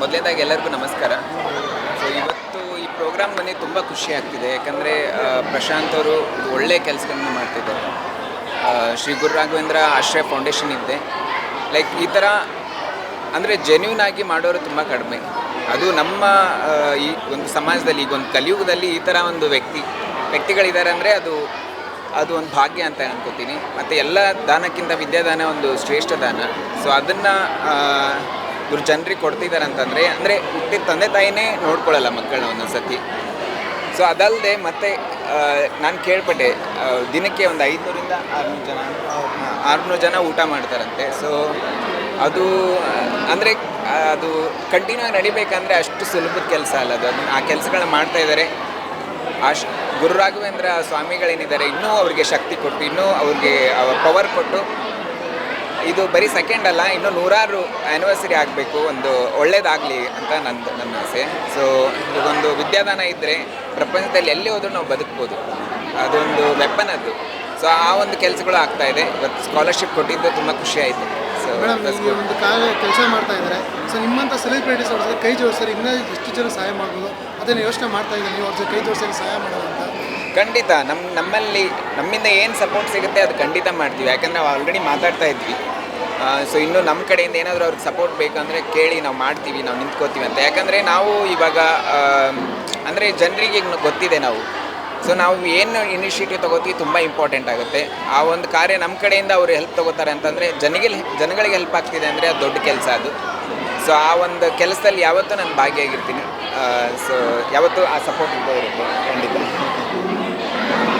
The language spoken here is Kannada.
ಮೊದಲನೇದಾಗಿ ಎಲ್ಲರಿಗೂ ನಮಸ್ಕಾರ. ಸೊ ಇವತ್ತು ಈ ಪ್ರೋಗ್ರಾಮ್ ಬಂದು ತುಂಬ ಖುಷಿ ಆಗ್ತಿದೆ. ಯಾಕಂದರೆ ಪ್ರಶಾಂತ್ ಅವರು ಒಳ್ಳೆ ಕೆಲಸಗಳನ್ನು ಮಾಡ್ತಿದ್ದಾರೆ. ಶ್ರೀ ಗುರು ರಾಘವೇಂದ್ರ ಆಶ್ರಯ ಫೌಂಡೇಶನ್ ಇದೆ. ಲೈಕ್ ಈ ಥರ ಅಂದರೆ ಜೆನ್ಯೂನ್ ಆಗಿ ಮಾಡೋರು ತುಂಬ ಕಡಿಮೆ. ಅದು ನಮ್ಮ ಈ ಒಂದು ಸಮಾಜದಲ್ಲಿ ಈಗ ಒಂದು ಕಲಿಯುಗದಲ್ಲಿ ಈ ಥರ ಒಂದು ವ್ಯಕ್ತಿ, ವ್ಯಕ್ತಿಗಳಿದ್ದಾರೆ ಅಂದರೆ ಅದು ಅದು ಒಂದು ಭಾಗ್ಯ ಅಂತ ಅನ್ಕೋತೀನಿ. ಮತ್ತು ಎಲ್ಲ ದಾನಕ್ಕಿಂತ ವಿದ್ಯಾದಾನ ಒಂದು ಶ್ರೇಷ್ಠ ದಾನ. ಸೊ ಅದನ್ನು ಇವ್ರು ಜನರಿಗೆ ಕೊಡ್ತಿದ್ದಾರೆ ಅಂತಂದರೆ ಅಂದರೆ ಹುಟ್ಟಿದ ತಂದೆ ತಾಯಿನೇ ನೋಡ್ಕೊಳ್ಳಲ್ಲ ಮಕ್ಕಳನ್ನ ಒಂದೊಂದು ಸತಿ ಸೊ ಅದಲ್ಲದೆ ಮತ್ತೆ ನಾನು ಕೇಳ್ಪಟ್ಟೆ ದಿನಕ್ಕೆ ಒಂದು ಐದುನೂರಿಂದ ಆರುನೂರು ಜನ ಆರುನೂರು ಜನ ಊಟ ಮಾಡ್ತಾರಂತೆ. ಸೊ ಅದು, ಅಂದರೆ, ಅದು ಕಂಟಿನ್ಯೂ ಆಗಿ ನಡಿಬೇಕಂದ್ರೆ ಅಷ್ಟು ಸುಲಭದ ಕೆಲಸ ಅಲ್ಲ ಅದು. ಆ ಕೆಲಸಗಳನ್ನ ಮಾಡ್ತಾ ಇದ್ದಾರೆ. ಆಶ್ ಗುರು ರಾಘವೇಂದ್ರ ಸ್ವಾಮಿಗಳೇನಿದ್ದಾರೆ ಇನ್ನೂ ಅವ್ರಿಗೆ ಶಕ್ತಿ ಕೊಟ್ಟು ಇನ್ನೂ ಅವ್ರಿಗೆ ಪವರ್ ಕೊಟ್ಟು ಇದು ಬರೀ ಸೆಕೆಂಡ್ ಅಲ್ಲ ಇನ್ನೂ ನೂರಾರು ಆ್ಯನಿವರ್ಸರಿ ಆಗಬೇಕು ಒಂದು ಒಳ್ಳೇದಾಗಲಿ ಅಂತ ನಂದು ನನ್ನ ಆಸೆ. ಸೊ ಇದೊಂದು ವಿದ್ಯಾದಾನ ಇದ್ದರೆ ಪ್ರಪಂಚದಲ್ಲಿ ಎಲ್ಲಿ ಹೋದ್ರೂ ನಾವು ಬದುಕ್ಬೋದು. ಅದೊಂದು ವೆಪನ್ ಅದು. ಸೊ ಆ ಒಂದು ಕೆಲಸಗಳು ಆಗ್ತಾ ಇದೆ. ಇವತ್ತು ಸ್ಕಾಲರ್ಶಿಪ್ ಕೊಟ್ಟಿದ್ದು ತುಂಬ ಖುಷಿ ಆಯಿತು. ಸೊ ಒಂದು ಕೆಲಸ ಮಾಡ್ತಾ ಇದ್ದಾರೆ. ಸೊ ನಿಮ್ಮಂಥ ಸೆಲೆಬ್ರಿಟೀಸ್ ಅವ್ರ ಜೊತೆ ಕೈ ಜೋಡಿಸಿದ್ರೆ ಇನ್ನೂ ಎಷ್ಟು ಜನ ಸಹಾಯ ಮಾಡ್ಬೋದು. ಅದನ್ನು ಯೋಚನೆ ಮಾಡ್ತಾ ಇದ್ದೀನಿ ನೀವು ಅವ್ರ ಕೈ ಜೋಡಿಸಿ ಸಹಾಯ ಮಾಡೋದು ಅಂತ. ಖಂಡಿತ ನಮ್ಮ ನಮ್ಮಲ್ಲಿ, ನಮ್ಮಿಂದ ಏನು ಸಪೋರ್ಟ್ ಸಿಗುತ್ತೆ ಅದು ಖಂಡಿತ ಮಾಡ್ತೀವಿ. ಯಾಕಂದರೆ ನಾವು ಆಲ್ರೆಡಿ ಮಾತಾಡ್ತಾ ಇದ್ವಿ. ಸೊ ಇನ್ನು ನಮ್ಮ ಕಡೆಯಿಂದ ಏನಾದರೂ ಅವ್ರಿಗೆ ಸಪೋರ್ಟ್ ಬೇಕಂದರೆ ಕೇಳಿ ನಾವು ಮಾಡ್ತೀವಿ, ನಾವು ನಿಂತ್ಕೋತೀವಿ ಅಂತ. ಯಾಕಂದರೆ ನಾವು ಇವಾಗ ಅಂದರೆ ಜನರಿಗೆ ಈಗ ಗೊತ್ತಿದೆ ನಾವು. ಸೊ ನಾವು ಏನು ಇನಿಷಿಯೇಟಿವ್ ತಗೋತೀವಿ ತುಂಬ ಇಂಪಾರ್ಟೆಂಟ್ ಆಗುತ್ತೆ. ಆ ಒಂದು ಕಾರ್ಯ ನಮ್ಮ ಕಡೆಯಿಂದ ಅವರು ಹೆಲ್ಪ್ ತಗೋತಾರೆ ಅಂತಂದರೆ ಜನಗೆ, ಜನಗಳಿಗೆ ಹೆಲ್ಪ್ ಆಗ್ತಿದೆ ಅಂದರೆ ಅದು ದೊಡ್ಡ ಕೆಲಸ ಅದು. ಸೊ ಆ ಒಂದು ಕೆಲಸದಲ್ಲಿ ಯಾವತ್ತೂ ನಾನು ಭಾಗಿಯಾಗಿರ್ತೀನಿ. ಸೊ ಯಾವತ್ತೂ ಆ ಸಪೋರ್ಟ್ ಇರುತ್ತೆ, ಖಂಡಿತ.